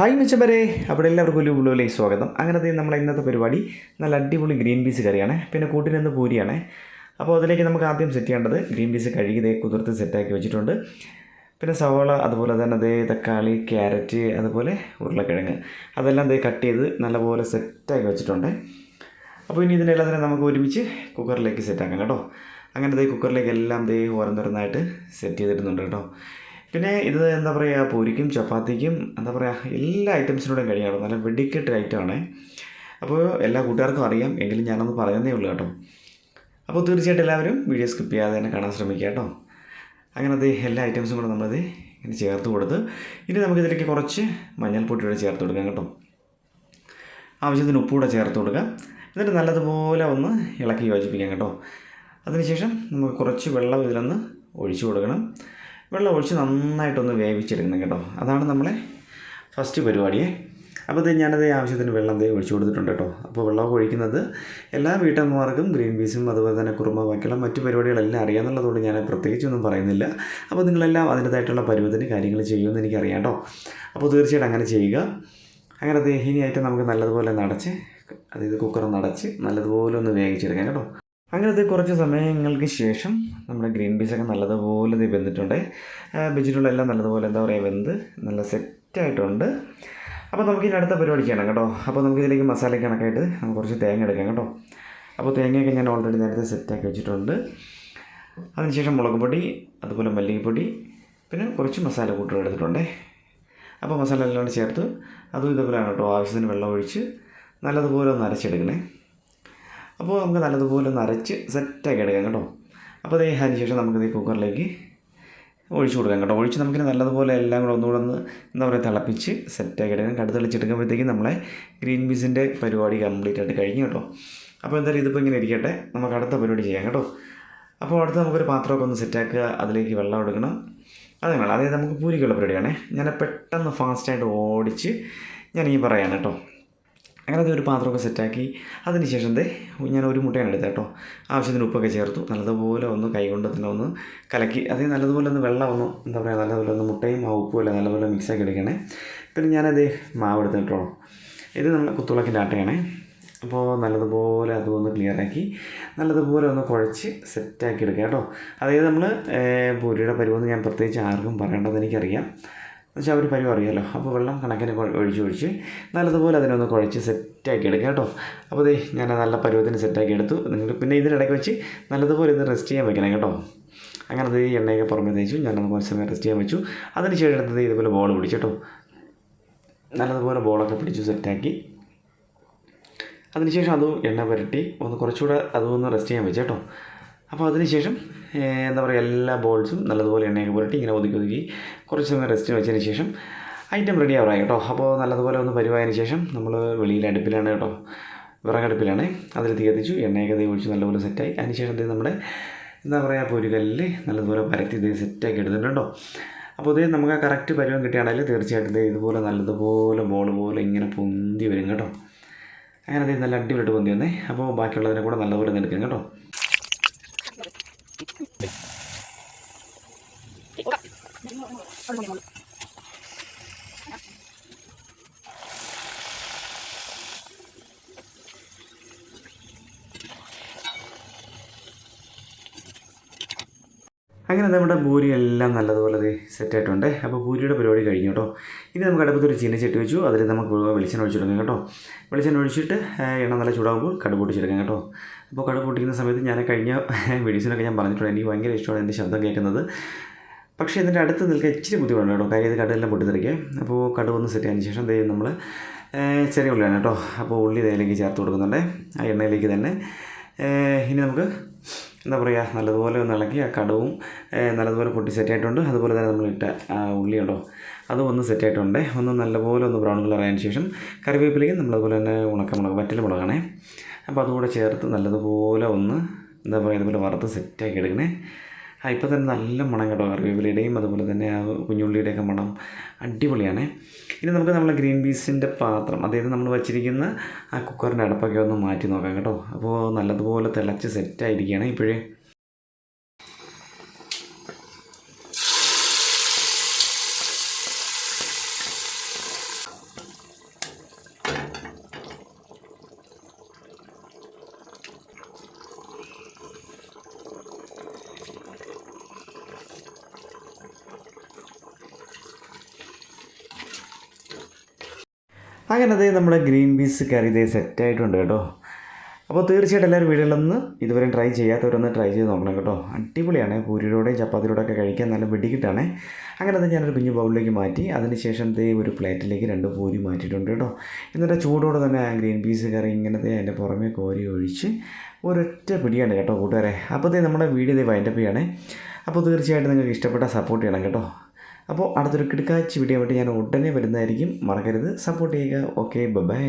Hi മിച്ചപ്പരെ അവിടെ എല്ലാവർക്കും ഒരു ഉള്ളിലേക്ക് സ്വാഗതം. അങ്ങനത്തെ നമ്മളെ ഇന്നത്തെ പരിപാടി നല്ല അടിപൊളി ഗ്രീൻ പീസ് കറിയാണ്. പിന്നെ കൂട്ടിനെന്ന് പൂരിയാണ്. അപ്പോൾ അതിലേക്ക് നമുക്ക് ആദ്യം സെറ്റ് ചെയ്യേണ്ടത് ഗ്രീൻ പീസ് കഴുകി ദേ കുതിർത്ത് സെറ്റാക്കി വെച്ചിട്ടുണ്ട്. പിന്നെ സവാള അതുപോലെ തന്നെ അതേ തക്കാളി ക്യാരറ്റ് അതുപോലെ ഉരുളക്കിഴങ്ങ്. അതെല്ലാം ദേ കട്ട് ചെയ്ത് നല്ലപോലെ സെറ്റാക്കി വെച്ചിട്ടുണ്ട്. അപ്പോൾ ഇനി ഇതിനെല്ലാം തന്നെ നമുക്ക് ഒരുമിച്ച് കുക്കറിലേക്ക് സെറ്റാക്കാം കേട്ടോ. അങ്ങനെ ദേ കുക്കറിലേക്ക് എല്ലാം ദേ ഓരോന്നോരോന്നായിട്ട് സെറ്റ് ചെയ്തിടുന്നുണ്ട് കേട്ടോ. പിന്നെ ഇത് എന്താ പറയുക പൂരിക്കും ചപ്പാത്തിക്കും എന്താ പറയുക എല്ലാ ഐറ്റംസിനോടും കഴിയാണ് നല്ല വെടിക്കെട്ട് ഐറ്റമാണ്. അപ്പോൾ എല്ലാ കൂട്ടുകാർക്കും അറിയാം എങ്കിലും ഞാനൊന്ന് പറയുന്നേ ഉള്ളൂ കേട്ടോ. അപ്പോൾ തീർച്ചയായിട്ടും എല്ലാവരും വീഡിയോ സ്കിപ്പ് ചെയ്യാതെ തന്നെ കാണാൻ ശ്രമിക്കുക കേട്ടോ. അങ്ങനെ അത് എല്ലാ ഐറ്റംസും കൂടെ നമ്മളത് ഇങ്ങനെ ചേർത്ത് കൊടുത്ത് ഇനി നമുക്കിതിലേക്ക് കുറച്ച് മഞ്ഞൾപ്പൊടി കൂടെ ചേർത്ത് കൊടുക്കാം കേട്ടോ. ആവശ്യത്തിന് ഉപ്പ് കൂടെ ചേർത്ത് കൊടുക്കാം. എന്നിട്ട് നല്ലതുപോലെ ഒന്ന് ഇളക്കി യോജിപ്പിക്കാം കേട്ടോ. അതിനുശേഷം നമുക്ക് കുറച്ച് വെള്ളം ഇതിലൊന്ന് ഒഴിച്ചു കൊടുക്കണം. വെള്ളം ഒഴിച്ച് നന്നായിട്ടൊന്ന് വേവിച്ചെടുക്കണം കേട്ടോ. അതാണ് നമ്മളെ ഫസ്റ്റ് പരിപാടിയെ. അപ്പോൾ ഇത് ഞാനത് ആവശ്യത്തിന് വെള്ളം ദേ ഒഴിച്ചു കൊടുത്തിട്ടുണ്ട് കേട്ടോ. അപ്പോൾ വെള്ളമൊക്കെ ഒഴിക്കുന്നത് എല്ലാ വീട്ടമ്മമാർക്കും ഗ്രീൻ പീസും അതുപോലെ തന്നെ കുറുമ ബാക്കിയുള്ള മറ്റു പരിപാടികളെല്ലാം അറിയാമെന്നുള്ളതുകൊണ്ട് ഞാൻ പ്രത്യേകിച്ചൊന്നും പറയുന്നില്ല. അപ്പോൾ നിങ്ങളെല്ലാം അതിന്റേതായിട്ടുള്ള പരുവത്തിന് കാര്യങ്ങൾ ചെയ്യുമെന്ന് എനിക്കറിയാം കേട്ടോ. അപ്പോൾ തീർച്ചയായിട്ടും അങ്ങനെ ചെയ്യുക. അങ്ങനെ ഇനിയായിട്ട് നമുക്ക് നല്ലതുപോലെ നടച്ച് അതായത് കുക്കർ നടച്ച് നല്ലതുപോലെ ഒന്ന് വേവിച്ചെടുക്കാം കേട്ടോ. അങ്ങനത്തെ കുറച്ച് സമയങ്ങൾക്ക് ശേഷം നമ്മുടെ ഗ്രീൻ പീസൊക്കെ നല്ലതുപോലെ ഇത് വെന്തിട്ടുണ്ട്. വെജിറ്റബിളെല്ലാം നല്ലതുപോലെ എന്താ പറയുക വെന്ത് നല്ല സെറ്റായിട്ടുണ്ട്. അപ്പോൾ നമുക്ക് ഇനി അടുത്ത പരിപാടി ചെയ്യണം കേട്ടോ. അപ്പോൾ നമുക്ക് ഇതിലേക്ക് മസാല കണക്കായിട്ട് നമുക്ക് കുറച്ച് തേങ്ങ എടുക്കാം കേട്ടോ. അപ്പോൾ തേങ്ങയൊക്കെ ഞാൻ ഓൾറെഡി നേരത്തെ സെറ്റാക്കി വെച്ചിട്ടുണ്ട്. അതിനുശേഷം മുളക് പൊടി അതുപോലെ മല്ലിപ്പൊടി പിന്നെ കുറച്ച് മസാല കൂട്ടുകൾ എടുത്തിട്ടുണ്ട്. അപ്പോൾ മസാല എല്ലാം ചേർത്ത് അതും ഇതുപോലെയാണ് കേട്ടോ. ആവശ്യത്തിന് വെള്ളം ഒഴിച്ച് നല്ലതുപോലെ ഒന്ന് അരച്ചെടുക്കണേ. അപ്പോൾ നമുക്ക് നല്ലതുപോലെ ഒന്ന് സെറ്റാക്കി എടുക്കാം കേട്ടോ. അപ്പോൾ അതേ അതിന് ശേഷം നമുക്കിത് കുക്കറിലേക്ക് ഒഴിച്ചു കൊടുക്കാം കേട്ടോ. ഒഴിച്ച് നമുക്കിന് നല്ലതുപോലെ എല്ലാം കൂടെ ഒന്നുകൂടെ ഒന്ന് എന്താ പറയുക തിളപ്പിച്ച് സെറ്റാക്കി എടുക്കാം. കടുത്ത് തെളിച്ചെടുക്കുമ്പോഴത്തേക്കും നമ്മളെ ഗ്രീൻ പീസിന്റെ പരിപാടി കംപ്ലീറ്റ് ആയിട്ട് കഴിഞ്ഞു കേട്ടോ. അപ്പോൾ എന്തായാലും ഇതിപ്പോൾ ഇങ്ങനെ ഇരിക്കട്ടെ. നമുക്ക് അടുത്ത പരിപാടി ചെയ്യാം കേട്ടോ. അപ്പോൾ അടുത്ത് നമുക്കൊരു പാത്രമൊക്കെ ഒന്ന് സെറ്റാക്കുക അതിലേക്ക് വെള്ളം എടുക്കണം. അത് വേണം. അതായത് നമുക്ക് പൂരിക്കുള്ള പരിപാടിയാണേ. ഞാൻ പെട്ടെന്ന് ഫാസ്റ്റായിട്ട് ഓടിച്ച് ഞാൻ ഈ പറയാൻ കേട്ടോ. അങ്ങനെ ഒരു പാത്രമൊക്കെ സെറ്റാക്കി അതിന് ശേഷം ദേ ഞാൻ ഒരു മുട്ടയാണ് എടുത്തത് കേട്ടോ. ആവശ്യത്തിന് ഉപ്പൊക്കെ ചേർത്തു. നല്ലതുപോലെ ഒന്ന് കൈകൊണ്ട് തന്നെ ഒന്ന് കലക്കി. അതേ നല്ലതുപോലെ ഒന്ന് വെള്ളം ഒന്ന് എന്താ പറയുക നല്ലതുപോലെ ഒന്ന് മുട്ടയും ആ ഉപ്പും എല്ലാം നല്ലപോലെ മിക്സാക്കി എടുക്കണേ. പിന്നെ ഞാനത് മാവ് എടുത്ത് കേട്ടോ ഇത് നമ്മൾ കുത്തുളക്കിന്റെ ആട്ടയാണേ. അപ്പോൾ നല്ലതുപോലെ അതൊന്ന് ക്ലിയറാക്കി നല്ലതുപോലെ ഒന്ന് കുഴച്ച് സെറ്റാക്കി എടുക്കുക കേട്ടോ. അതായത് നമ്മൾ പൂരിയുടെ പരുവെന്ന് ഞാൻ പ്രത്യേകിച്ച് ആർക്കും പറയേണ്ടതെന്ന് എനിക്കറിയാം. എന്നുവെച്ചാൽ അവർ പരുവം അറിയാമല്ലോ അപ്പോൾ വെള്ളം കണക്കിന് ഒഴിച്ച് ഒഴിച്ച് നല്ലതുപോലെ അതിനൊന്ന് കുഴച്ച് സെറ്റാക്കി എടുക്കുക കേട്ടോ. അപ്പോൾ ദേ ഞാൻ നല്ല പരുവത്തിന് സെറ്റാക്കി എടുത്തു. നിങ്ങൾ പിന്നെ ഇതിനിടയ്ക്ക് വെച്ച് നല്ലതുപോലെ ഇത് റെസ്റ്റ് ചെയ്യാൻ വെക്കണം കേട്ടോ. അങ്ങനെ ഈ എണ്ണയൊക്കെ പുറമെ തേച്ചു. ഞാനത് കുറച്ച് സമയം റെസ്റ്റ് ചെയ്യാൻ വെച്ചു. അതിന് ശേഷം എടുത്തത് ഇതുപോലെ ബോൾ പിടിച്ചു കേട്ടോ. നല്ലതുപോലെ ബോളൊക്കെ പിടിച്ചു സെറ്റാക്കി. അതിനുശേഷം അതും എണ്ണ പുരട്ടി ഒന്ന് കുറച്ചുകൂടെ ഒന്ന് റെസ്റ്റ് ചെയ്യാൻ വെച്ചു കേട്ടോ. അപ്പോൾ അതിനുശേഷം എന്താ പറയുക എല്ലാ ബോൾസും നല്ലതുപോലെ എണ്ണയൊക്കെ പുരട്ടി ഇങ്ങനെ ഒതുക്കി ഒതുക്കി കുറച്ച് സമയം റെസ്റ്റ് വെച്ചതിന് ശേഷം ഐറ്റം റെഡി ആവാറായി കേട്ടോ. അപ്പോൾ നല്ലതുപോലെ ഒന്ന് പരിവായതിന് ശേഷം നമ്മൾ വെളിയിൽ അടുപ്പിലാണ് കേട്ടോ. വിറകടുപ്പിലാണ് അതിൽ തീ കത്തിച്ചു. എണ്ണയൊക്കെ തീ ഒഴിച്ച് നല്ലപോലെ സെറ്റായി അതിനുശേഷം ഇത് നമ്മുടെ എന്താ പറയുക പൊരുകല്ലിൽ നല്ലതുപോലെ പരത്തി ഇത് സെറ്റാക്കി എടുത്തിട്ടുണ്ടോ. അപ്പോൾ ഇത് നമുക്ക് ആ കറക്റ്റ് പരുവം കിട്ടുകയാണെങ്കിൽ തീർച്ചയായിട്ടും ഇത് ഇതുപോലെ നല്ലതുപോലെ ബോൾ പോലെ ഇങ്ങനെ പൊന്തി വരും കേട്ടോ. അങ്ങനെ അത് നല്ല അടിപൊളിയായിട്ട് പൊന്തി വന്നേ. അപ്പോൾ ബാക്കിയുള്ളതിനെ കൂടെ നല്ലപോലെ എടുക്കാം കേട്ടോ. അങ്ങനെ നമ്മുടെ പൂരി എല്ലാം നല്ലതുപോലെ ദേ സെറ്റായിട്ടുണ്ട് അപ്പോൾ പൂരിയുടെ പരിപാടി കഴിഞ്ഞു കേട്ടോ. ഇനി നമുക്ക് അടുപ്പത്തൊരു ചീനച്ചട്ടി വെച്ചു. അതിൽ നമുക്ക് വെളിച്ചെണ്ണ ഒഴിച്ചെടുക്കാം കേട്ടോ. വെളിച്ചെണ്ണ ഒഴിച്ചിട്ട് എണ്ണ നല്ല ചൂടാകുമ്പോൾ കടുക് പൊട്ടിച്ചെടുക്കാം കേട്ടോ. അപ്പോൾ കടുക് പൊട്ടിക്കുന്ന സമയത്ത് ഞാൻ കഴിഞ്ഞ വീഡിയോസിനൊക്കെ ഞാൻ പറഞ്ഞിട്ടുണ്ട്. എനിക്ക് ഭയങ്കര ഇഷ്ടമാണ് എന്റെ ശബ്ദം കേൾക്കുന്നത്. പക്ഷേ ഇതിന്റെ അടുത്ത് നിൽക്കാൻ ഇച്ചിരി ബുദ്ധിമുട്ടുണ്ട് കേട്ടോ. കാര്യം ഇത് കടുകെല്ലാം പൊട്ടിത്തെറിക്കുക അപ്പോൾ കടുക് ഒന്ന് സെറ്റ് ചെയ്തതിന് ശേഷം ദേ നമ്മൾ ചെറിയ ഉള്ളിയാണ് കേട്ടോ. അപ്പോൾ ഉള്ളി ഇതിലേക്ക് ചേർത്ത് കൊടുക്കുന്നുണ്ട്. ആ എണ്ണയിലേക്ക് തന്നെ ഇനി നമുക്ക് എന്താ പറയുക നല്ലതുപോലെ ഒന്ന് ഇളക്കി ആ കടവും നല്ലതുപോലെ പൊട്ടി സെറ്റായിട്ടുണ്ട് അതുപോലെ തന്നെ നമ്മൾ ഇട്ട ആ ഉള്ളി ഉണ്ടോ അതും ഒന്ന് സെറ്റായിട്ടുണ്ട് ഒന്ന് നല്ലപോലെ ഒന്ന് ബ്രൗൺ കളർ ആയതിനു ശേഷം കറിവേപ്പിലേക്ക് നമ്മളതുപോലെ തന്നെ ഉണക്കമുളക് വറ്റൽ മുളകാണേ. അപ്പോൾ അതുകൂടെ ചേർത്ത് നല്ലതുപോലെ ഒന്ന് എന്താ പറയുക ഇതുപോലെ വറുത്ത് സെറ്റാക്കി എടുക്കണേ. ആ ഇപ്പോൾ തന്നെ നല്ല മണം കേട്ടോ കറിവേപ്പിലയുടെയും അതുപോലെ തന്നെ ആ കുഞ്ഞുള്ളിയുടെയൊക്കെ മണം അടിപൊളിയാണ്. ഇനി നമുക്ക് നമ്മളെ ഗ്രീൻ പീസിന്റെ പാത്രം അതായത് നമ്മൾ വച്ചിരിക്കുന്ന ആ കുക്കറിന്റെ അടപ്പൊക്കെ ഒന്ന് മാറ്റി നോക്കാം കേട്ടോ. അപ്പോൾ നല്ലതുപോലെ തിളച്ച് സെറ്റായിരിക്കുകയാണ് ഇപ്പോഴേ. അങ്ങനെ അതേ നമ്മുടെ ഗ്രീൻ പീസ് കറി ഇതേ സെറ്റായിട്ടുണ്ട് കേട്ടോ. അപ്പോൾ തീർച്ചയായിട്ടും എല്ലാവരും വീടുകളിലൊന്ന് ഇതുവരെ ട്രൈ ചെയ്യാത്തവരൊന്ന് ട്രൈ ചെയ്ത് നോക്കണം കേട്ടോ. അടിപൊളിയാണ്. പൂരിയോടെയും ചപ്പാത്തിയോടെ ഒക്കെ കഴിക്കാൻ നല്ല വെടിക്കിട്ടാണ് അങ്ങനെ അത് ഞാനൊരു കുഞ്ഞു ബൗളിലേക്ക് മാറ്റി അതിനുശേഷം ദേ ഒരു പ്ലേറ്റിലേക്ക് രണ്ട് പൂരി മാറ്റിയിട്ടുണ്ട് കേട്ടോ. എന്നിട്ട് ചൂടോടെ തന്നെ ഗ്രീൻ പീസ് കറി ഇങ്ങനത്തെ അതിന്റെ പുറമെ കോരി ഒഴിച്ച് ഒരൊറ്റ പിടിയാണ് കേട്ടോ കൂട്ടുകാരെ. അപ്പോൾ ദേ നമ്മുടെ വീഡിയോ ദേ വൈൻഡപ്പ് ചെയ്യണേ. അപ്പോൾ തീർച്ചയായിട്ടും നിങ്ങൾക്ക് ഇഷ്ടപ്പെട്ട സപ്പോർട്ട് ചെയ്യണം കേട്ടോ. അപ്പോൾ അടുത്തൊരു കിടക്കാഴ്ച വീഡിയോ ആയിട്ട് ഞാൻ ഉടനെ വരുന്നതായിരിക്കും. മറക്കരുത്. സപ്പോർട്ട് ചെയ്യുക. Okay bye